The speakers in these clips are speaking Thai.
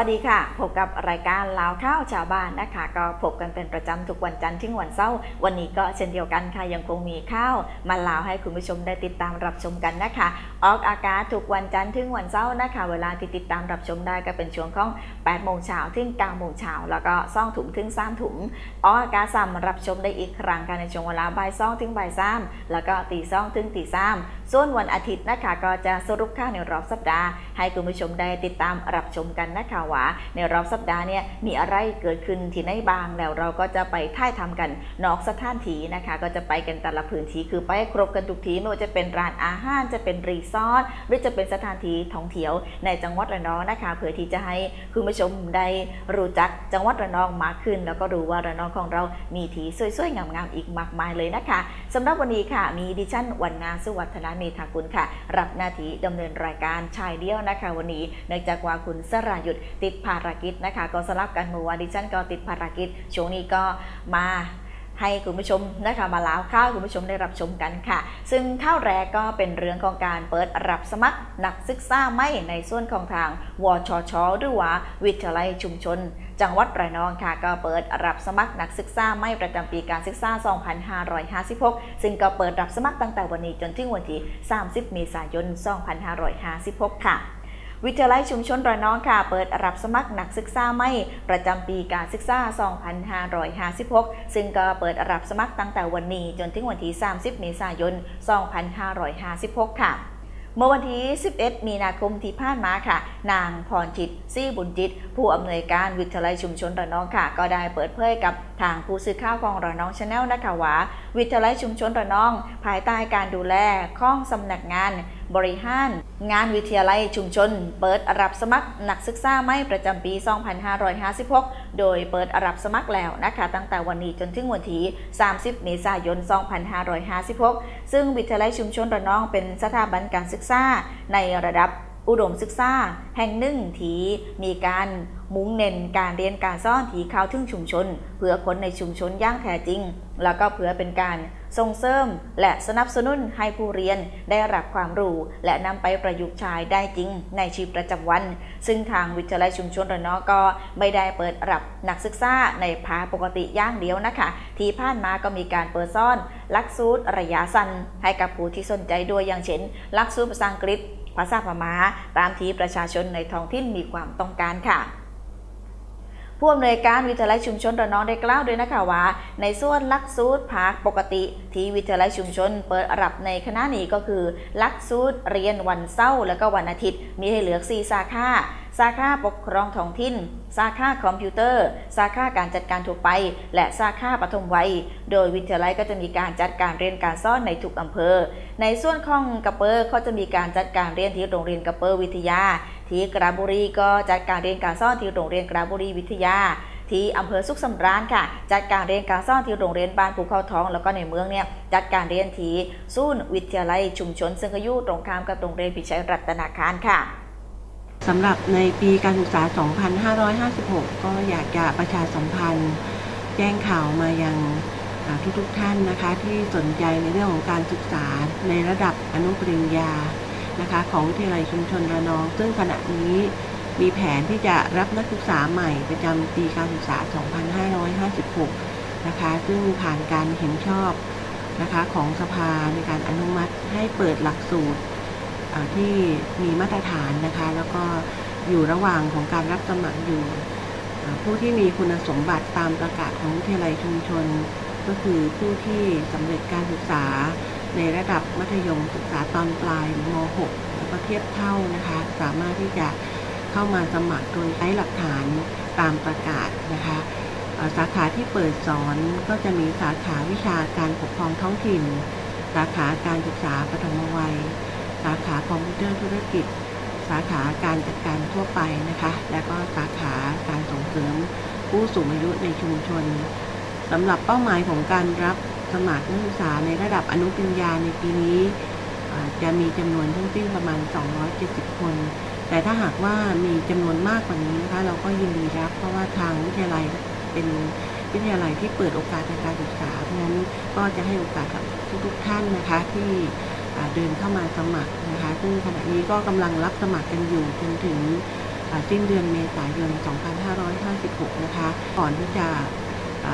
สวัสดีค่ะ พบกับรายการลาวข้าวชาวบ้านนะคะ ก็พบกันเป็นประจำทุกวันจันทร์ถึงวันเสาร์วันนี้ก็เช่นเดียวกันค่ะยังคงมีข้าวมาลาวให้คุณผู้ชมได้ติดตามรับชมกันนะคะ ออกอากาศทุกวันจันทร์ถึงวันเสาร์นะคะ เวลาที่ติดตามรับชมได้ก็เป็นช่วงของ8โมงเช้าถึง9โมงเช้าแล้วก็ซ่องถุงถึง3ถุงออกอากาศซ้ำรับชมได้อีกครั้งกันในช่วงเวลาบ่ายซ่องถึงบ่ายสามแล้วก็ตีซ่องถึงตีสาม ส่วนวันอาทิตย์นะคะก็จะสรุปข่าวในรอบสัปดาห์ ให้คุณผู้ชมได้ติดตามรับชมกันนะคะว่าในรอบสัปดาห์เนี่ยมีอะไรเกิดขึ้นที่ไหนบ้างแล้วเราก็จะไปท่ายทำกันนอกสถานที่นะคะ ก็จะไปกันแต่ละพื้นที่คือไปครบกันทุกทีไม่ว่าจะเป็นร้านอาหารจะเป็นรีสอร์ทหรือจะเป็นสถานที่ท่องเที่ยวในจังหวัดระนองนะคะเพื่อที่จะให้คุณผู้ชมได้รู้จักจังหวัดระนองมากขึ้น แล้วก็รู้ว่าระนองของเรามีที่สวยๆงามๆอีกมากมายเลยนะคะสำหรับวันนี้ค่ะมีดิฉันวันนาสุวัฒนาเมธากุลค่ะ รับหน้าที่ดำเนินรายการชายเดียวนะคะ วันนี้เนื่องจากว่าคุณสรายุทธติดภารกิจนะคะ ก็สลับกันเมื่อวานดิฉันก็ติดภารกิจ ช่วงนี้ก็มาให้คุณผู้ชมนะคะมาล้าวข้าวคุณผู้ชมได้รับชมกันค่ะ ซึ่งข้าวแรกก็เป็นเรื่องของการเปิดรับสมัครนักศึกษาไม่ในส่วนของทางวชชหรือว่าวิทยาลัยชุมชน จังหวัดระนองค่ะ ก็เปิดรับสมัครนักศึกษาไม่ประจำปีการศึกษา 2556 ซึ่งก็เปิดรับสมัครตั้งแต่วันนี้จนถึงวันที่ 30 เมษายน 2556 ค่ะวิทยาลัยชุมชนระนองค่ะ เปิดรับสมัครนักศึกษาไม่ประจำปีการศึกษา 2556 ซึ่งก็เปิดรับสมัครตั้งแต่วันนี้จนถึงวันที่ 30 เมษายน 2556 ค่ะ เมื่อวันที่ 11 มีนาคมที่ผ่านมาค่ะ นางพรจิตซี่บุญจิต ผู้อำนวยการวิทยาลัยชุมชนระนองค่ะ ก็ได้เปิดเผยกับทางผู้สื่อข่าวของระนองชาแนลนะคะว่าวิทยาลัยชุมชนระนอง ภายใต้การดูแลของสำนักงาน บริหารงานวิทยาลัยชุมชน เปิดรับสมัครนักศึกษาไม่ประจำปี 2556 โดยเปิดรับสมัครแล้วนะคะ ตั้งแต่วันนี้จนถึงวันที่ 30 เมษายน 2556 ซึ่งวิทยาลัยชุมชนระนองเป็นสถาบันการศึกษาในระดับอุดมศึกษาแห่งหนึ่งที่มีการมุ่งเน้นการเรียนการสอนที่เข้าถึงชุมชน เพื่อคนในชุมชนย่างแท้จริง แล้วก็เพื่อเป็นการ ส่งเสริม และสนับสนุนให้ผู้เรียนได้รับความรู้ และนำไปประยุกต์ใช้ได้จริงในชีวิตประจำวัน ซึ่งทางวิทยาลัยชุมชนระนองก็ไม่ได้เปิดรับนักศึกษาในภาปกติอย่างเดียวนะคะ ที่ผ่านมาก็มีการเปิดซ่อนหลักสูตรระยะสั้นให้กับผู้ที่สนใจด้วยอย่างเช่นหลักสูตรภาษาอังกฤษภาษาพม่าตามที่ประชาชนในท้องถิ่นมีความต้องการค่ะ ผู้อำนวยการวิทยาลัยชุมชนระนองได้กล่าวด้วยนะคะว่า ในส่วนลักสูตรภาคปกติ ที่วิทยาลัยชุมชนเปิดรับในคณะนี้ก็คือลักสูตรเรียนวันเสาร์และก็วันอาทิตย์ มีให้เหลือ4สาขาสาขาปกครองท้องถิ่น สาขาคอมพิวเตอร์ สาขาการจัดการทั่วไป และสาขาปฐมวัย โดยวิทยาลัยก็จะมีการจัดการเรียนการสอนในทุกอำเภอ ในส่วนของกระเปอร์เขาจะมีการจัดการเรียนที่โรงเรียนกระเปอร์วิทยา ที่กราบุรีก็จัดการเรียนการสอนที่โรงเรียนกราบุรีวิทยา ที่อำเภอสุขสำราญค่ะ จัดการเรียนการสอนที่โรงเรียนบ้านภูเขาทอง แล้วก็ในเมืองเนี่ยจัดการเรียนที่ศูนย์วิทยาลัยชุมชนซึ่งก็อยู่ตรงข้ามกับโรงเรียนพิชัยรัตนาคารค่ะสำหรับในปีการศึกษา 2556 ก็อยากจะประชาสัมพันธ์ แจ้งข่าวมายังทุกๆทท่านนะคะ ที่สนใจในเรื่องของการศึกษาในระดับอนุปริญญา นะคะของวิทยาลัยชุมชนระนอง ซึ่งขณะนี้มีแผนที่จะรับนักศึกษาใหม่ประจำปีการศึกษา 2556 นะคะ ซึ่งผ่านการเห็นชอบนะคะของสภาในการอนุมัติให้เปิดหลักสูตรที่มีมาตรฐานนะคะ แล้วก็อยู่ระหว่างของการรับสมัครอยู่ ผู้ที่มีคุณสมบัติตามประกาศของวิทยาลัยชุมชน ก็คือผู้ที่สำเร็จการศึกษา ในระดับมัธยมศึกษาตอนปลายหรือม .6 แล้วก็เทียบเท่านะคะ สามารถที่จะเข้ามาสมัครโดยใช้หลักฐานตามประกาศนะคะสาขาที่เปิดสอนก็จะมีสาขาวิชาการปกครองท้องถิ่น สาขาการศึกษาปฐมวัย สาขาคอมพิวเตอร์ธุรกิจ สาขาการจัดการทั่วไปนะคะ และก็สาขาการส่งเสริมผู้สูงอายุในชุมชนสำหรับเป้าหมายของการรับ สมัครนักศึกษาในระดับอนุปริญญาในปีนี้จะมีจำนวนทั้งสิ้นประมาณ 270 คน แต่ถ้าหากว่ามีจำนวนมากกว่านี้นะคะ เราก็ยินดีรับ เพราะว่าทางวิทยาลัยเป็นวิทยาลัยที่เปิดโอกาสในการศึกษา เพราะฉะนั้นก็จะให้โอกาสกับทุกๆท่านนะคะที่เดินเข้ามาสมัครนะคะ ซึ่งขณะนี้ก็กำลังรับสมัครกันอยู่จนถึงสิ้นเดือนเมษายน 2556 นะคะ ก่อนที่จะ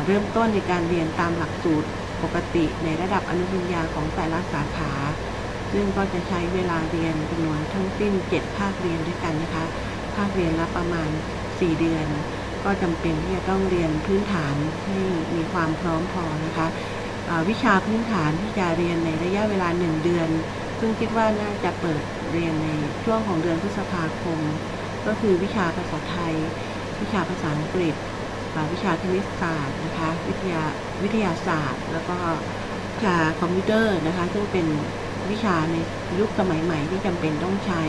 เริ่มต้นในการเรียนตามหลักสูตร กติในระดับอนุปริญญาของแต่ละสาขา ซึ่งก็จะใช้เวลาเรียนจำนวนทั้งสิ้น 7 ภาคเรียนด้วยกันนะคะ ภาคเรียนละประมาณ 4 เดือน ก็จำเป็นที่จะต้องเรียนพื้นฐานให้มีความพร้อมพอนะคะวิชาพื้นฐานที่จะเรียนในระยะเวลา 1 เดือน ซึ่งคิดว่าน่าจะเปิดเรียนในช่วงของเดือนพฤษภาคม ก็คือวิชาภาษาไทย วิชาภาษาอังกฤษ วิชาคณิตศาสตร์นะคะวิทยาวิทยาศาสตร์ แล้วก็วิชาคอมพิวเตอร์นะคะ ซึ่งเป็นวิชาในยุคสมัยใหม่ที่จำเป็นต้องใช้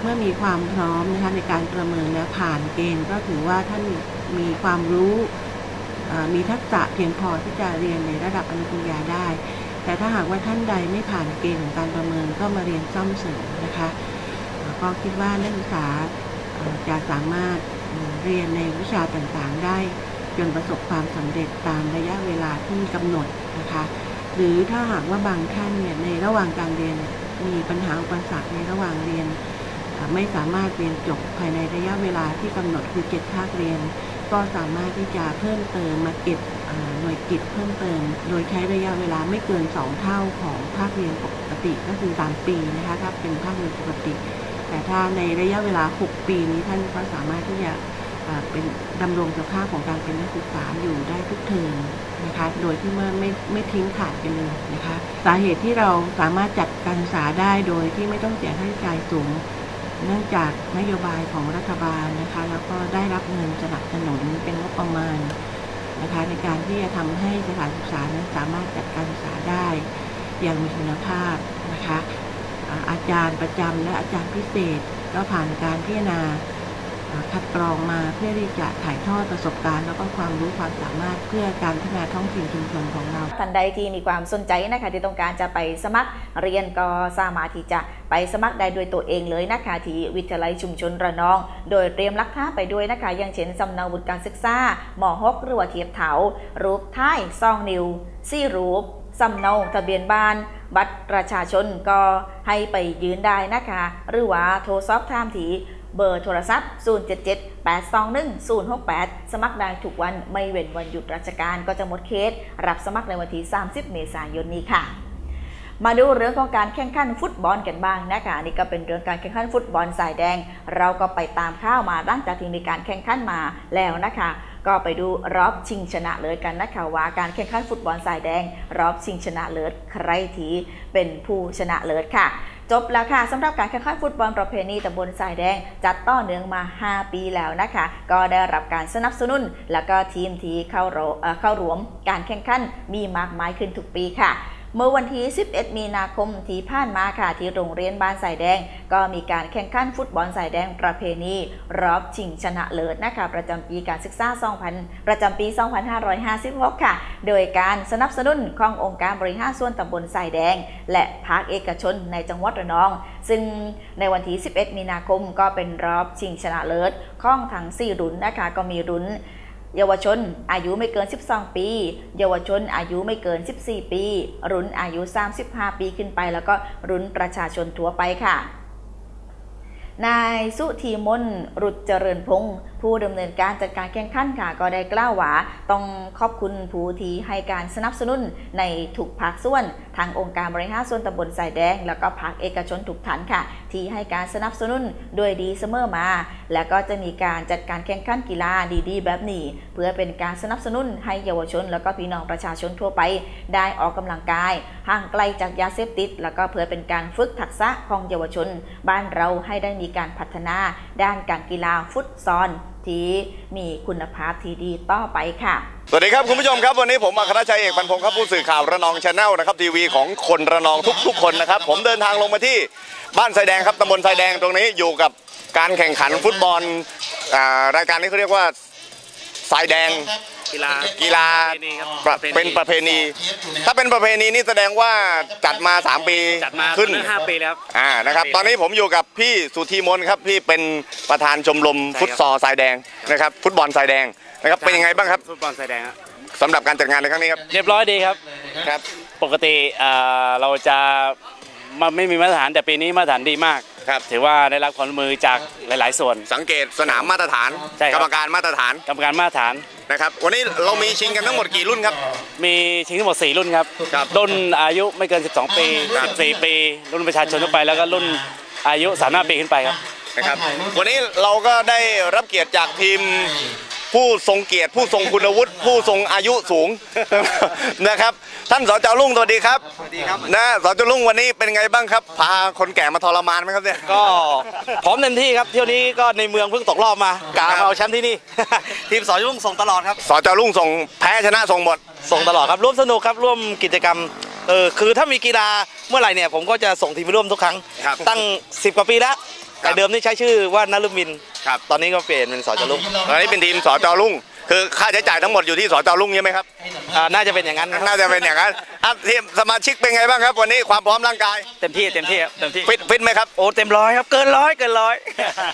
เมื่อมีความพร้อมนะคะในการประเมินและผ่านเกณฑ์ก็ถือว่าท่านมีความรู้มีทักษะเพียงพอที่จะเรียนในระดับอนุปริญญาได้ แต่ถ้าหากว่าท่านใดไม่ผ่านเกณฑ์ของการประเมินก็มาเรียนซ่อมเสริมนะคะ ก็คิดว่านักศึกษาจะสามารถ เรียนในวิชาต่างๆ ได้จนประสบความสำเร็จตามระยะเวลาที่กำหนดนะคะ หรือถ้าหากว่าบางท่านเนี่ยในระหว่างการเรียนมีปัญหาอุปสรรคในระหว่างเรียน ไม่สามารถเรียนจบภายในระยะเวลาที่กำหนดคือ7ภาคเรียน ก็สามารถที่จะเพิ่มเติมมาเก็บหน่วยกิจเพิ่มเติม โดยใช้ระยะเวลาไม่เกิน 2 เท่าของภาคเรียนปกติก็คือ 3 ปีนะคะถ้าเป็นภาคเรียนปกติ แต่ถ้าในระยะเวลา 6 ปีนี้ท่านก็สามารถที่จะเป็นดำรงสภาพของการเป็นนักศึกษาอยู่ได้ทุกเทอมนะคะ โดยที่ว่ไม่ไม่ทิ้งขาดไปเลยนะคะ สาเหตุที่เราสามารถจัดการศึกษาได้โดยที่ไม่ต้องเสียค่าใช้จ่ายสูง เนื่องจากนโยบายของรัฐบาลนะคะ แล้วก็ได้รับเงินสนับสนุนเป็นงบประมาณนะคะในการที่จะทำให้สถานศึกษานั้นสามารถจัดการศึกษาได้อย่างมีคุณภาพนะคะ อาจารย์ประจำและอาจารย์พิเศษ ก็ผ่านการพิจารณาคัดกรองมาเพื่อที่จะถ่ายทอดประสบการณ์ แล้วก็ความรู้ความสามารถเพื่อการพัฒนาท้องถิ่นชุมชนของเราท่านใดที่มีความสนใจนะคะที่ต้องการจะไปสมัครเรียนก็สามารถที่จะไปสมัครได้ด้วยตัวเองเลยนะคะที่วิทยาลัยชุมชนระนอง โดยเตรียมลักฐาไปด้วยนะคะ อย่างเช่นสำเนาวุฒิการศึกษาหมอฮกหรือว่าเทียบเถารูปท้ายซองนิวซี่รูปสำเนาทะเบียนบ้าน บัตรประชาชนก็ให้ไปยืนได้นะคะ หรือว่าโทรสอบถามที่เบอร์โทรศัพท์ 077-821-068 สมัครได้ทุกวันไม่เว้นวันหยุดราชการก็จะหมดเคส รับสมัครในวันที่ 30 เมษายนนี้ค่ะ มาดูเรื่องของการแข่งขันฟุตบอลกันบ้างนะคะนี่ก็เป็นเรื่องการแข่งขันฟุตบอลสายแดง เราก็ไปตามข้าวมาหลังจากที่มีการแข่งขันมาแล้วนะคะ ก็ไปดูรอบชิงชนะเลิศกันนะคะว่าการแข่งขันฟุตบอลสายแดง รอบชิงชนะเลิศใครทีเป็นผู้ชนะเลิศค่ะ จบแล้วค่ะสำหรับการแข่งขันฟุตบอลประเพณีตำบลสายแดง จัดต่อเนื่องมา 5 ปีแล้วนะคะ ก็ได้รับการสนับสนุน แล้วก็ทีมที่เข้าโรเอ่อเข้ารวมการแข่งขันมีมากมายขึ้นทุกปีค่ะ เมื่อวันที่ 11 มีนาคมที่ผ่านมาค่ะที่โรงเรียนบ้านสายแดง ก็มีการแข่งขันฟุตบอลสายแดงประเพณีรอบชิงชนะเลิศนะคะประจำปีการศึกษา 2000 ประจำปี 2556 ค่ะ โดยการสนับสนุนขององค์การบริหารส่วนตำบลสายแดง และภาคเอกชนในจังหวัดระนอง ซึ่งในวันที่ 11 มีนาคมก็เป็นรอบชิงชนะเลิศของทั้ง4รุ่นนะคะก็มีรุ่น เยาวชน อายุไม่เกิน 12 ปี เยาวชนอายุไม่เกิน 14 ปี รุ่นอายุ 35 ปีขึ้นไป แล้วก็รุ่นประชาชนทั่วไปค่ะ นายสุธีมนรุจเจริญพงศ์ผู้ดำเนินการจัดการแข่งขันค่ะ ก็ได้กล่าวว่าต้องขอบคุณผู้ที่ให้การสนับสนุนในทุกภาคส่วน ทางองค์การบริหารส่วนตำบลสายแดง แล้วก็ภาคเอกชนทุกฐานค่ะ ที่ให้การสนับสนุนโดยดีเสมอมา แล้วก็จะมีการจัดการแข่งขันกีฬาดีๆ แบบนี้ เพื่อเป็นการสนับสนุนให้เยาวชน แล้วก็พี่น้องประชาชนทั่วไป ได้ออกกำลังกายห่างไกลจากยาเสพติด แล้วก็เพื่อเป็นการฝึกทักษะของเยาวชน บ้านเราให้ได้มีการพัฒนาด้านการกีฬาฟุตซอลที่มีคุณภาพที่ดีต่อไปค่ะ สวัสดีครับคุณผู้ชมครับวันนี้ผมอัครชัยเอกบรรพงศ์ครับผู้สื่อข่าวระนองชาแนลนะครับทีวีของคนระนองทุกๆ คนนะครับ ผมเดินทางลงมาที่บ้านไซแดงครับตำบลไซแดงตรงนี้อยู่กับการแข่งขันฟุตบอลอรายการนี้เขาเรียกว่าสายแดง กีฬากีฬาประเพณีครับประเป็นประเพณี ถ้าเป็นประเพณีนี่แสดงว่าจัดมา 3 ปีจัดมาขึ้นตอห้าปีแล้วครับอ่านะครับตอนนี้ผมอยู่กับพี่สุธีมนครับพี่เป็นประธานชมรมใช่ครับฟุตซอลสายแดงนะครับฟุตบอลสายแดงนะครับเป็นยังไงบ้างครับฟุตบอลสายแดงครับสำหรับการจัดงานในครั้งนี้ครับเรียบร้อยดีครับครับ ปกติเอ่อเราจะมันไม่มีมาตรฐานแต่ปีนี้มาตรฐานดีมากครับถือว่าได้รับความร่วมมือจากหลาย ๆ ส่วน สังเกตสนามมาตรฐานใช่ครับกรรมการมาตรฐาน กรรมการมาตรฐาน นะครับ วันนี้เรามีชิงกันทั้งหมดกี่รุ่นครับ มีชิงทั้งหมด 4 รุ่นครับ ครับรุ่นอายุไม่เกิน 12 ปี ครับ 14 ปี รุ่นประชาชนทั่วไป แล้วก็รุ่นอายุ 35 ปีขึ้นไปครับ นะครับ วันนี้เราก็ได้รับเกียรติจากทีม ผู้ทรงเกียรติ ผู้ทรงคุณวุฒิผู้ทรงอายุสูง นะครับ ท่านสจลุงสวัสดีครับสวัสดีครับ นะสจลุงวันนี้เป็นไงบ้างครับ พาคนแก่มาทรมานไหมครับเนี่ยก็พร้อมเต็มที่ครับเที่ยวนี้ก็ในเมืองเพิ่งตกรอบมากาครับเอาแชมป์ที่นี่ ทีมสอยุ่งส่งตลอดครับสจลุงส่งแพ้ชนะส่งหมดส่งตลอดครับร่วมสนุกครับร่วมกิจกรรมเออคือถ้ามีกีฬาเมื่อไหร่เนี่ยผมก็จะส่งทีมไปร่วมทุกครั้งครับตั้ง 10 กว่าปีแล้ว แต่เดิมนี่ใช้ชื่อว่านฤมินทร์ครับตอนนี้ก็เปลี่ยนเป็นสอจรุงตอนนี้เป็นทีมสจลุงคือค่าใช้จ่ายทั้งหมดอยู่ที่สจลุงใช่ไหมครับอ่าน่าจะเป็นอย่างนั้นนะครับน่าจะเป็นอย่างนั้นอะทีมสมาชิกเป็นไงบ้างครับ วันนี้ความพร้อมร่างกายเต็มที่เต็มที่ครับเต็มที่ฟิตฟิตไหมครับโอ้เต็มร้อยครับเกินร้อยเกินร้อย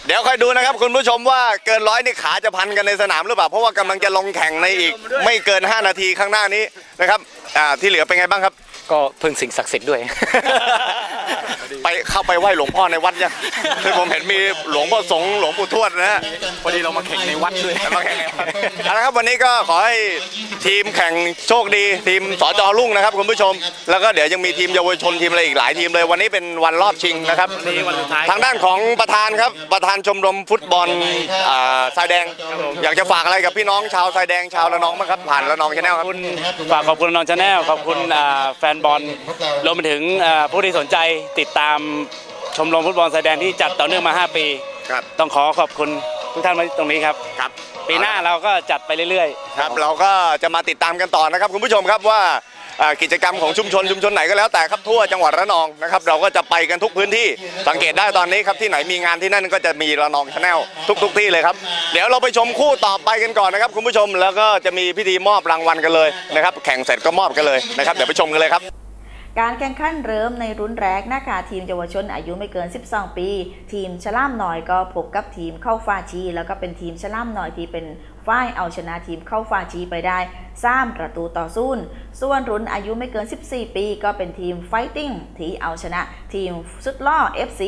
เดี๋ยวค่อยดูนะครับคุณผู้ชมว่าเกินร้อยนี่ขาจะพันกันในสนามหรือเปล่าเพราะว่ากำลังจะลงแข่งในอีก ไม่เกิน 5 นาทีข้างหน้านี้นะครับอ่าที่เหลือเป็นไงบ้างครับ ก็พึ่งสิ่งศักดิ์สิทธิ์ด้วย ไปเข้าไปไหว้หลวงพ่อในวัดยังคือผมเห็นมีหลวงพ่อสงฆ์หลวงปู่ทวดนะฮะพอดีเรามาแข่งในวัดด้วยมาแข่งในวัดเอาละครับวันนี้ก็ขอให้ทีมแข่งโชคดีทีมสจรุ่งนะครับคุณผู้ชม แล้วก็เดี๋ยวยังมีทีมเยาวชนทีมอะไรอีกหลายทีมเลย วันนี้เป็นวันรอบชิงนะครับวันนี้วันสุดท้ายทางด้านของประธานครับประธานชมรมฟุตบอลอ่าทรายแดง อยากจะฝากอะไรกับพี่น้องชาวทรายแดงชาวระนองบ้างครับผ่านระนองชาแนลครับคุณฝากขอบคุณน้องชาแนลขอบคุณอ่าแฟนบอลรวมไปถึงอ่าผู้ที่สนใจติดตามชมรมฟุตบอลสายแดงที่จัดต่อเนื่องมา 5 ปี ครับต้องขอขอบคุณทุกท่านมาตรงนี้ครับ ครับปีหน้าเราก็จัดไปเรื่อยๆ ครับเราก็จะมาติดตามกันต่อนะครับคุณผู้ชมครับว่าอ่า กิจกรรมของชุมชนชุมชนไหนก็แล้วแต่ครับทั่วจังหวัดระนองนะครับเราก็จะไปกันทุกพื้นที่สังเกตได้ตอนนี้ครับที่ไหนมีงานที่นั่นก็จะมีระนองชาแนลทุกทุก ๆ ที่เลยครับเดี๋ยวเราไปชมคู่ต่อไปกันก่อนนะครับคุณผู้ชมแล้วก็จะมีพิธีมอบรางวัลกันเลยนะครับแข่งเสร็จก็มอบกันเลยนะครับเดี๋ยวไปชมกันเลยครับการแข่งขันเริ่มในรุ่นแรกนะคะทีมเยาวชนอายุไม่เกิน 12 ปี ทีมฉลามหน่อยก็พบกับทีมเข้าฟ้าชี แล้วก็เป็นทีมฉลามหน่อยที่เป็น ฝ่ายเอาชนะทีมเข้าฟ้าชีไปได้3ประตูต่อศูนย์ส่วนรุ่นอายุไม่เกิน 14 ปี ก็เป็นทีมไฟติ้งที่เอาชนะทีมสุดล่อ FC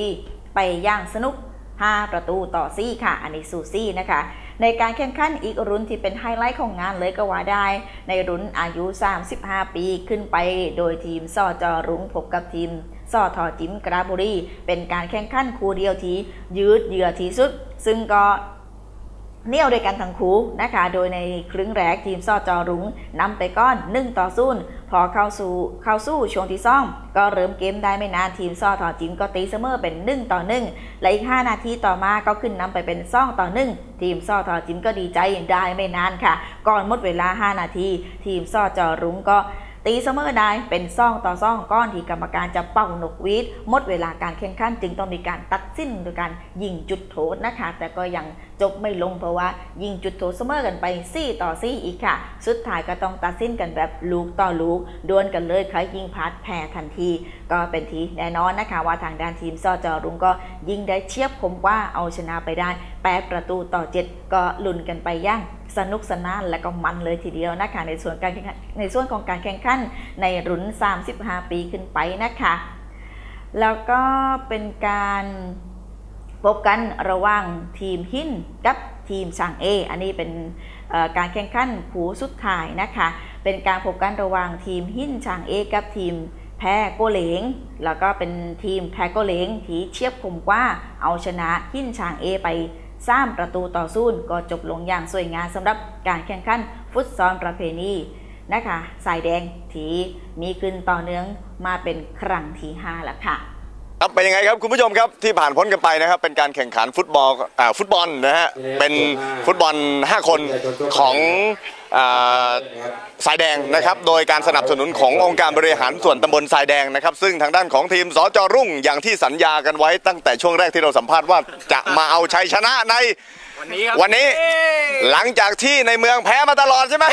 ไปอย่างสนุก 5 ประตูต่อ4ค่ะ อันนี้สูซี่นะคะ ในการแข่งขันอีกรุ่นที่เป็นไฮไลท์ของงานเลยก็ว่าได้ ในรุ่นอายุ 35 ปีขึ้นไป โดยทีมสอจอรุ้งพบกับทีมสอทอจิมกราบุรี เป็นการแข่งขันคู่เดียวที่ยืดเยื้อที่สุด ซึ่งก็ เนี่ยวด้วยกันทั้งคู่นะคะ โดยในครึ่งแรกทีมซอจอรุ้งนำไปก้อน 1 ต่อศูนย์พอเข้าสู่เข้าสู้ช่วงที่ซ่อมก็เริ่มเกมได้ไม่นานทีมซอทอจิมก็ตีเสมอเป็น 1 ต่อ1และอีก 5 นาทีต่อมาก็ขึ้นนำไปเป็น2ต่อ 1 ทีมซอทอจิมก็ดีใจได้ไม่นานค่ะ ก่อนหมดเวลา 5 นาที ทีมซอจอรุ้งก็ ตีเสมอได้เป็นซ่องต่อซ่องก้อนที่กรรมการจะเป่านกวีดหมดเวลาการแข่งขันจึงต้องมีการตัดสิ้นโดยการยิงจุดโทษนะคะ แต่ก็ยังจบไม่ลงเพราะว่า ยิงจุดโทษเสมอกันไป4ต่อ4อีกค่ะ สุดท้ายก็ต้องตัดสิ้นกันแบบลูกต่อลูกดวลกันเลยใครยิงพลาดแพ้ทันที ก็เป็นทีแน่นอนนะคะ ว่าทางด้านทีมซอจอรุงก็ยิงได้เชียบคมว่าเอาชนะไปได้ 8 ประตูต่อ 7 ก็ลุ้นกันไปย่าง สนุกสนานและก็มันเลยทีเดียวนะคะในส่วนการในส่วนของการแข่งขันในรุ่น 35 ปีขึ้นไปนะคะ แล้วก็เป็นการพบกันระหว่างทีมหินกับทีมช่างเออันนี้เป็นการแข่งขันผูสุดท้ายนะคะ เป็นการพบกันระหว่างทีมหินช่างเอกับทีมแพ้โกเหลง แล้วก็เป็นทีมแพ้โกเหลงที่เชียบคมกว่าเอาชนะหินช่างเอไป สามประตูต่อศูนย์ก็จบลงอย่างสวยงามสำหรับการแข่งขันฟุตซอลประเพณีนะคะสายแดงที่มีขึ้นต่อเนื่องมาเป็นครั้งที่5แล้วค่ะครับเป็นยังไงครับคุณผู้ชมครับที่ผ่านพ้นกันไปนะครับ เป็นการแข่งขันฟุตบอลอ่าฟุตบอลนะฮะเป็นฟุตบอล 5 คนของ อ่าสายแดงนะครับโดยการสนับสนุนขององค์การบริหารส่วนตำบลสายแดงนะครับ ซึ่งทางด้านของทีมสจรุ่งอย่างที่สัญญากันไว้ตั้งแต่ช่วงแรกที่เราสัมภาษณ์ว่าจะมาเอาชัยชนะในวันนี้ครับวันนี้หลังจากที่ในเมืองแพ้มาตลอดใช่ไหม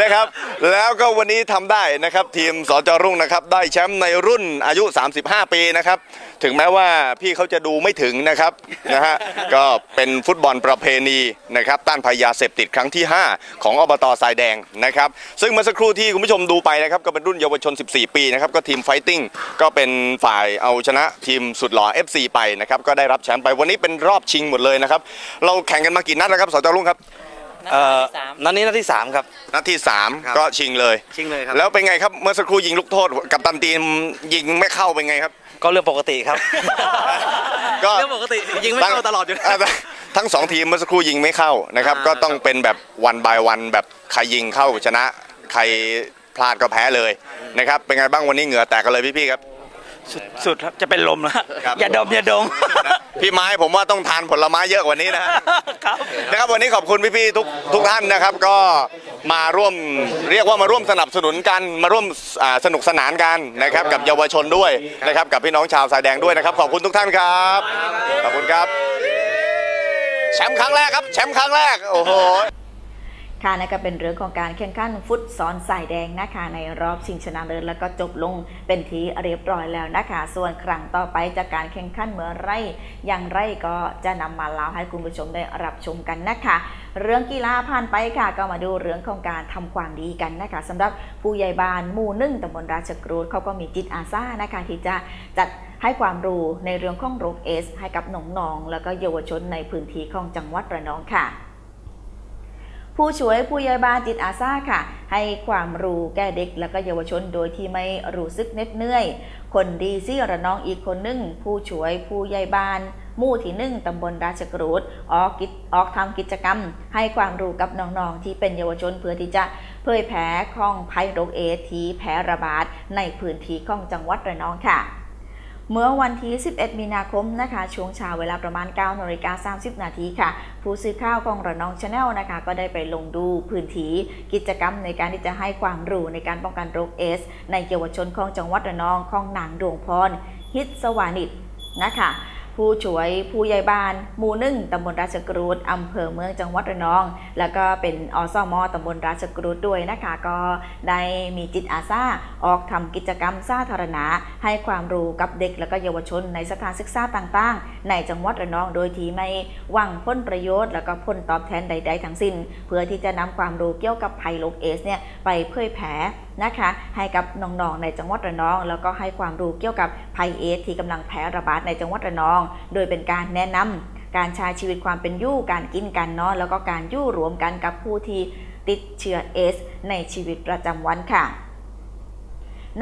นะครับ แล้วก็วันนี้ทำได้นะครับ ทีมสจรุ่งนะครับ ได้แชมป์ในรุ่นอายุ 35 ปีนะครับ ถึงแม้ว่าพี่เขาจะดูไม่ถึงนะครับนะฮะก็เป็นฟุตบอลประเพณีนะครับต้านภัยยาเสพติดครั้งรั้งที่ 5 ของอบตทรายแดงนะครับ ซึ่งเมื่อสักครู่ที่คุณผู้ชมดูไปนะครับ ก็เป็นรุ่นเยาวชน 14 ปีนะครับก็ทีมไฟติ้งก็เป็นฝ่ายเอาชนะทีมสุดหล่อ FC ไปนะครับก็ได้รับแชมป์ไปวันนี้เป็นรอบชิงหมดเลยนะครับ เราแข่งกันมากี่นัดแล้วครับสจลุงครับเอ่อนัดนี้นัดที่สามครับ นัดที่ครับ3ก็ชิงเลย ชิงเลยครับแล้วเป็นไงครับเมื่อสักครู่ยิงลูกโทษกับตันทีมยิงไม่เข้าเป็นไงครับ ก็เรื่องปกติครับ ก็ เรื่องปกติยิงไม่เข้าตลอดอยู่แล้วะทั้งสองทีมเมื่อสักครู่ยิงไม่เข้านะครับ อ่า ก็ต้องเป็นแบบวันบายวันแบบใครยิงเข้าชนะ ใครพลาดก็แพ้เลยนะครับ เป็นไงบ้างวันนี้เหงื่อแตกกันเลยพี่ๆครับ สุดสุดครับจะเป็นลมแล้วครับ อย่าดมอย่าดม พี่ไม้ผมว่าต้องทานผลไม้เยอะกว่านี้นะฮะ ครับ นะครับวันนี้ขอบคุณพี่ๆทุกทุกท่านนะครับ ก็มาร่วมเรียกว่ามาร่วมสนับสนุนกันมาร่วมอ่าสนุกสนานกันนะครับ กับเยาวชนด้วยนะครับ กับพี่น้องชาวสายแดงด้วยนะครับ ขอบคุณทุกท่านครับ ขอบคุณครับ แชมป์ครั้งแรกครับ แชมป์ครั้งแรกโอ้โห ค่ะนั่นก็เป็นเรื่องของการแข่งขันฟุตซอลสายแดงนะคะในรอบชิงชนะเลิศแล้วก็จบลงเป็นทีเรียบร้อยแล้วนะคะ ส่วนครั้งต่อไปจากการแข่งขันเมื่อไรอย่างไรก็จะนำมาเล่าให้คุณผู้ชมได้รับชมกันนะคะ เรื่องกีฬาผ่านไปค่ะ ก็มาดูเรื่องของการทำความดีกันนะคะสำหรับผู้ใหญ่บ้านหมู่นึ่งตำบลราชกรูดเขาก็มีจิตอาสานะคะที่จะจัดให้ความรู้ในเรื่องของโรคเอส ให้กับน้องๆแล้วก็เยาวชนในพื้นที่ของจังหวัดระนองค่ะ ผู้ช่วยผู้ใหญ่บ้านจิตอาสาค่ะ ให้ความรู้แก่เด็กและก็เยาวชนโดยที่ไม่รู้สึกเหน็ดเหนื่อย คนดีซี่ระนองอีกคนหนึ่งผู้ช่วยผู้ใหญ่บ้านหมู่ที่หนึ่งตำบลราชกรูดออกกิจออกทำกิจกรรม ให้ความรู้กับน้องๆ ที่เป็นเยาวชนเพื่อที่จะเผยแพร่ของภัยโรคเอทีแพร่ระบาดในพื้นที่ของจังหวัดระนองค่ะ เมื่อวันที่ 11 มีนาคมนะคะ ช่วงเช้าเวลาประมาณ9นาฬิกา30 นาทีค่ะ ผู้สื่อข่าวของระนองชาแนลนะคะ ก็ได้ไปลงดูพื้นที่กิจกรรมในการที่จะให้ความรู้ในการป้องกันโรคเอส ในเยาวชนของจังหวัดระนองของนางดวงพร ฮิตสวานิตนะคะ ผู้ช่วยผู้ใหญ่บ้านหมู่หนึ่งตำบลราชกรูดอำเภอเมืองจังหวัดระนอง แล้วก็เป็นอสมตำบลราชกรูดด้วยนะคะ ก็ได้มีจิตอาสาออกทำกิจกรรมสาธารณะ ให้ความรู้กับเด็กและก็เยาวชนในสถานศึกษาต่างๆ ในจังหวัดระนองโดยที่ไม่หวังผลประโยชน์ แล้วก็ผลตอบแทนใด ๆ ทั้งสิ้น เพื่อที่จะนำความรู้เกี่ยวกับภัยโรคเอสเนี่ยไปเผยแผ่ นะคะ ให้กับน้องๆในจังหวัดระนอง แล้วก็ให้ความรู้เกี่ยวกับภัยเอสที่กำลังแพร่ระบาดในจังหวัดระนอง โดยเป็นการแนะนำการใช้ชีวิตความเป็นอยู่การกินการนอนแล้วก็การยู่รวมกันกับผู้ที่ติดเชื้อเอสในชีวิตประจำวันค่ะ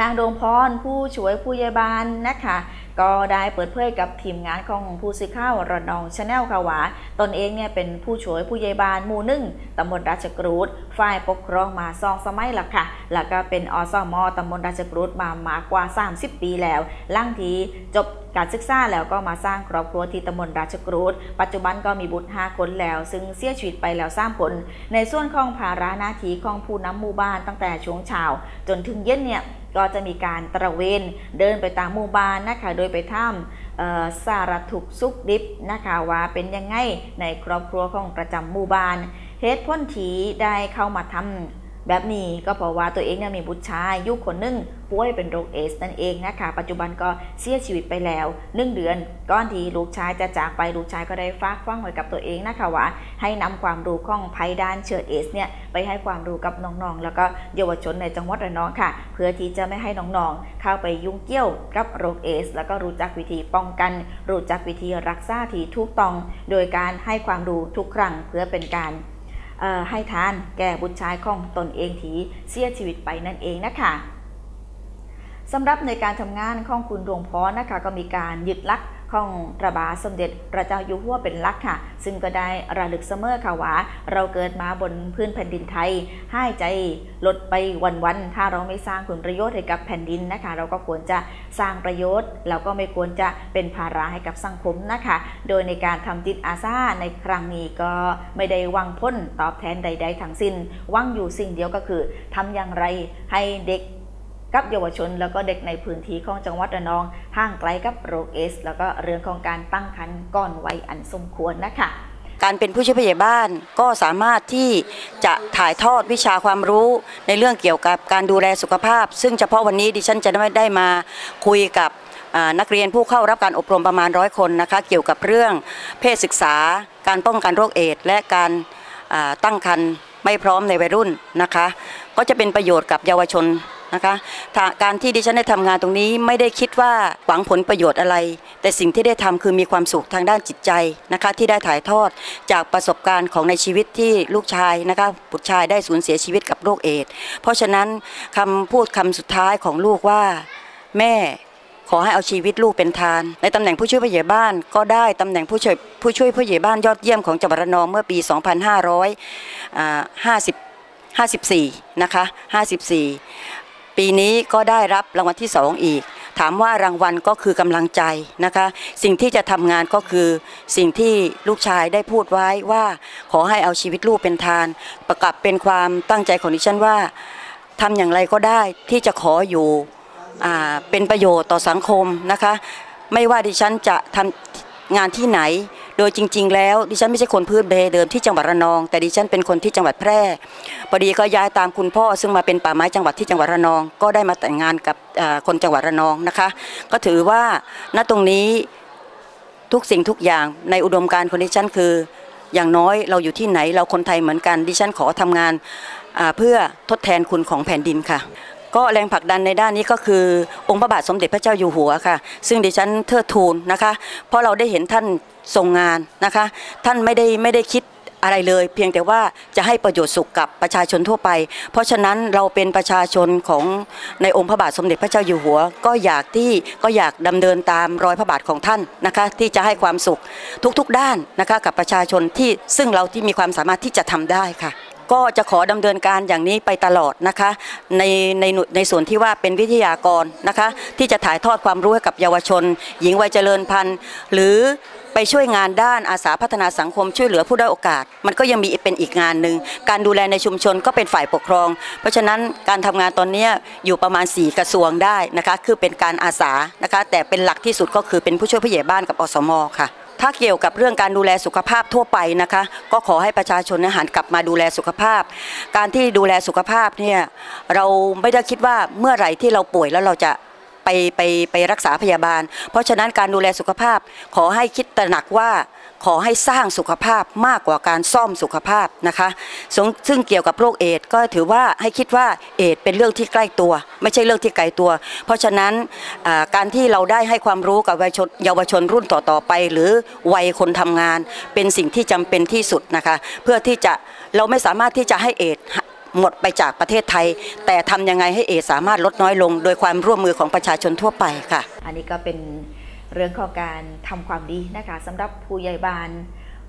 นางดวงพรผู้ช่วยผู้ใหญ่บ้านนะคะก็ได้เปิดเผยกับทีมงานของผู้สื่อข่าวระนองชาแนลค่ะว่าตนเองเนี่ยเป็นผู้ช่วยผู้ใหญ่บ้านหมู่หนึ่งตำบลราชกรูดฝ่ายปกครองมาสองสมัยล้วค่ะ แล้วก็เป็นอสมตำบลราชกรูดมามากกว่า 30 ปีแล้วล่างทีจบการศึกษาแล้วก็มาสร้างครอบครัวที่ตำบลราชกรูดปัจจุบันก็มีบุตร5คนแล้ว ซึ่งเสียชีวิตไปแล้ว3คนในส่วนของภาระหน้าที่ของผู้นำหมู่บ้านตั้งแต่ช่วงเช้าจนถึงเย็นเนี่ย ก็จะมีการตระเวนเดินไปตามหมู่บ้านนะคะโดยไปทำสารทุกซุกดิบนะคะว่าเป็นยังไงในครอบครัวของประจำหมู่บ้านเฮดพ้นทีได้เข้ามาทำ แบบนี้ก็เพราะว่าตัวเองเนี่ยมีบุตรชาย ยุคคนหนึงป่วยเป็นโรคเอสนั่นเองนะคะปัจจุบันก็เสียชีวิตไปแล้วหนึ่งเดือนก่อนที่ลูกชายจะจากไปลูกชายก็ได้ฝากฟังไว้กับตัวเองนะคะว่าให้นำความรู้ของภัยด้านเชื้อเอสเนี่ยไปให้ความรู้กับน้องๆ แล้วก็เยาวชนในจังหวัดระนองค่ะ เพื่อที่จะไม่ให้น้องๆ เข้าไปยุ่งเกี่ยวกับโรคเอส แล้วก็รู้จักวิธีป้องกัน รู้จักวิธีรักษาที่ถูกต้อง โดยการให้ความรู้ทุกครั้งเพื่อเป็นการ ให้ทานแก่บุตรชายของตนเองที่เสียชีวิตไปนั่นเองนะคะสำหรับในการทำงานของคุณดวงพรนะคะก็มีการยึดลัก ของพระบาทสมเด็จพระเจ้าอยู่หัวเป็นลักค่ะ ซึ่งก็ได้ระลึกเสมอค่ะว่าเราเกิดมาบนพื้นแผ่นดินไทยให้ใจลดไปวันๆถ้าเราไม่สร้างผลประโยชน์ให้กับแผ่นดินนะคะ เราก็ควรจะสร้างประโยชน์เราก็ไม่ควรจะเป็นภาระให้กับสังคมนะคะ โดยในการทำจิตอาสาในครั้งนี้ก็ไม่ได้วังพ้นตอบแทนใด ๆ ทั้งสิ้นวังอยู่สิ่งเดียวก็คือทำอย่างไรให้เด็ก กับเยาวชน แล้วก็เด็กในพื้นที่ของจังหวัดระนอง ห่างไกลกับโรคเอส แล้วก็เรื่องของการตั้งครรภ์ก่อนวัยอันสมควรนะคะการเป็นผู้ช่วยผู้ใหญ่บ้านก็สามารถที่จะถ่ายทอดวิชาความรู้ในเรื่องเกี่ยวกับการดูแลสุขภาพ ซึ่งเฉพาะวันนี้ดิฉันจะได้ไดมาคุยกับนักเรียนผู้เข้ารับการอบรมประมาณร้อยคนนะคะเกี่ยวกับเรื่องเพศศึกษา การป้องกันโรคเอดส์และการตั้งครรภ์ไม่พร้อมในวัยรุ่นนะคะ ก็จะเป็นประโยชน์กับเยาวชน นะคะการที่ดิฉันได้ทำงานตรงนี้ไม่ได้คิดว่าหวังผลประโยชน์อะไร แต่สิ่งที่ได้ทำคือมีความสุขทางด้านจิตใจนะคะที่ได้ถ่ายทอดจากประสบการณ์ของในชีวิตที่ลูกชายนะคะบุตรชายได้สูญเสียชีวิตกับโรคเอดส์เพราะฉะนั้นคำพูดคำสุดท้ายของลูกว่าแม่ขอให้เอาชีวิตลูกเป็นทาน ในตำแหน่งผู้ช่วยผู้ใหญ่บ้านก็ได้ตำแหน่งผู้ช่วยผู้ช่วยผู้ใหญ่บ้านยอดเยี่ยมของจังหวัดระนองเมื่อปี 2554นะคะ 54 ปีนี้ก็ได้รับรางวัลที่2อีก ถามว่ารางวัลก็คือกำลังใจนะคะ สิ่งที่จะทำงานก็คือ สิ่งที่ลูกชายได้พูดไว้ว่าขอให้เอาชีวิตลูกเป็นทาน ประกับเป็นความตั้งใจของดิฉันว่าทำอย่างไรก็ได้ที่จะขออยู่เป็นประโยชน์ต่อสังคมนะคะ ไม่ว่าดิฉันจะทำงานที่ไหน โดยจริง ๆ แล้วดิฉันไม่ใช่คนพื้นเพเดิมที่จังหวัดระนอง แต่ดิฉันเป็นคนที่จังหวัดแพร่พอดีก็ย้ายตามคุณพ่อซึ่งมาเป็นป่าไม้จังหวัดที่จังหวัดระนอง ก็ได้มาแต่งงานกับคนจังหวัดระนองนะคะ ก็ถือว่าณตรงนี้ทุกสิ่งทุกอย่างในอุดมการณ์ของดิฉันคือ อย่างน้อยเราอยู่ที่ไหนเราคนไทยเหมือนกันดิฉันขอทำงานเพื่อทดแทนคุณของแผ่นดินค่ะ ก็แรงผลักดันในด้านนี้ก็คือองค์พระบาทสมเด็จพระเจ้าอยู่หัวค่ะ ซึ่งดิฉันเทิดทูนนะคะ เพราะเราได้เห็นท่านทรงงานนะคะ ท่านไม่ได้ไม่ได้คิดอะไรเลย เพียงแต่ว่าจะให้ประโยชน์สุขกับประชาชนทั่วไป เพราะฉะนั้นเราเป็นประชาชนของในองค์พระบาทสมเด็จพระเจ้าอยู่หัว ก็อยากที่ก็อยากดำเนินตามรอยพระบาทของท่านนะคะ ที่จะให้ความสุขทุกๆด้านนะคะกับประชาชนที่ซึ่งเราที่มีความสามารถที่จะทำได้ค่ะ ก็จะขอดำเนินการอย่างนี้ไปตลอดนะคะ ในในหน่วยในส่วนที่ว่าเป็นวิทยากรนะคะ ที่จะถ่ายทอดความรู้ให้กับเยาวชน หญิงวัยเจริญพันธุ์หรือไปช่วยงานด้านอาสาพัฒนาสังคมช่วยเหลือผู้ด้อยโอกาส มันก็ยังมีเป็นอีกงานหนึ่งการดูแลในชุมชนก็เป็นฝ่ายปกครอง เพราะฉะนั้นการทำงานตอนนี้อยู่ประมาณ 4 กระทรวงได้นะคะ คือเป็นการอาสานะคะ แต่เป็นหลักที่สุดก็คือเป็นผู้ช่วยผู้ใหญ่บ้านกับอสมค่ะ ถ้าเกี่ยวกับเรื่องการดูแลสุขภาพทั่วไปนะคะ ก็ขอให้ประชาชนเนี่ยหันกลับมาดูแลสุขภาพ การที่ดูแลสุขภาพเนี่ยเราไม่ได้คิดว่าเมื่อไหร่ที่เราป่วยแล้วเราจะไปไปไปรักษาพยาบาล เพราะฉะนั้นการดูแลสุขภาพขอให้คิดตระหนักว่า ขอให้สร้างสุขภาพมากกว่าการซ่อมสุขภาพนะคะซึ่งซึ่งเกี่ยวกับโรคเอดส์ก็ถือว่าให้คิดว่าเอดส์เป็นเรื่องที่ใกล้ตัว ไม่ใช่เรื่องที่ไกลตัว เพราะฉะนั้นการที่เราได้ให้ความรู้กับเยาวชนเยาวชนรุ่นต่อๆไป หรือวัยคนทำงาน เป็นสิ่งที่จำเป็นที่สุดนะคะเพื่อที่จะเราไม่สามารถที่จะให้เอดส์หมดไปจากประเทศไทย แต่ทำยังไงให้เอดส์สามารถลดน้อยลง โดยความร่วมมือของประชาชนทั่วไปค่ะ อันนี้ก็เป็น เรื่องของการทำความดีนะคะสำหรับผู้ใหญ่บ้าน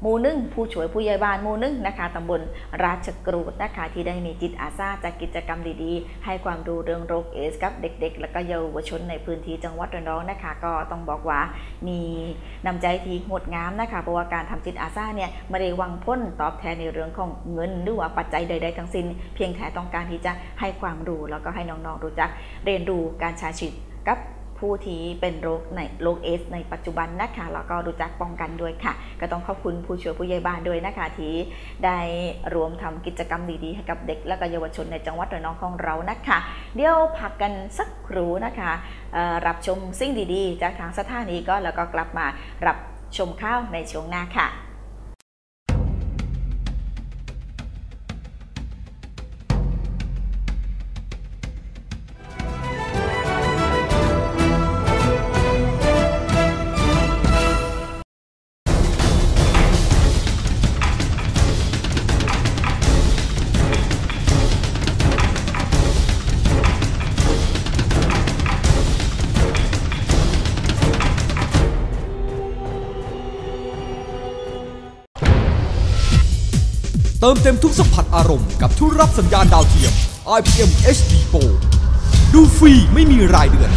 หมู่หนึ่งผู้ช่วยผู้ใหญ่บ้านหมู่หนึ่งนะคะตำบลราชกรูดนะคะที่ได้มีจิตอาสาจากกิจกรรมดีๆ ให้ความรู้เรื่องโรคเอสกับเด็กๆ และก็เยาวชนในพื้นที่จังหวัดระนองนะคะ ก็ต้องบอกว่ามีน้ำใจที่งดงามนะคะเพราะว่าการทำจิตอาสาเนี่ยไม่ได้วังพ้นตอบแทนในเรื่องของเงินหรือว่าปัจจัยใด ๆ ทั้งสิ้น เพียงแค่ต้องการที่จะให้ความรู้แล้วก็ให้น้องๆรู้จักเรียนรู้การใช้ชีวิตกับ ผู้ที่เป็นโรคในโรคเอสในปัจจุบันนะคะแล้วก็รู้จักป้องกันด้วยค่ะ ก็ต้องขอบคุณผู้ช่วยผู้ใหญ่บ้านด้วยนะคะ ที่ได้รวมทำกิจกรรมดีๆให้กับเด็ก และก็เยาวชนในจังหวัดระนองของเรานะคะ เดี๋ยวพักกันสักครู่นะคะรับชมสิ่งดีๆ จากทางสถานีก็แล้วก็กลับมารับชมข้าวในช่วงหน้าค่ะ ติมเต็มทุกสัมผัสอารมณ์กับทุกรับสัญญาณดาวเทียม IPM HD Pro ดูฟรีไม่มีรายเดือน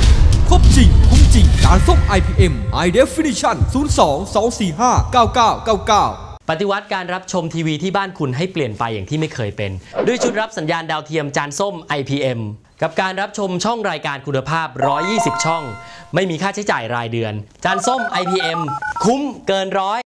ครบจริง คุ้มจริงการส่ง IPM High Definition 02 245 9999ปฏิวัติการรับชมทีวีที่บ้านคุณให้เปลี่ยนไปอย่างที่ไม่เคยเป็น ด้วยชุดรับสัญญาณดาวเทียมจานส้ม IPM กับการรับชมช่องรายการคุณภาพ 120 ช่อง ไม่มีค่าใช้จ่ายรายเดือน จานส้ม IPM คุ้มเกินร้อย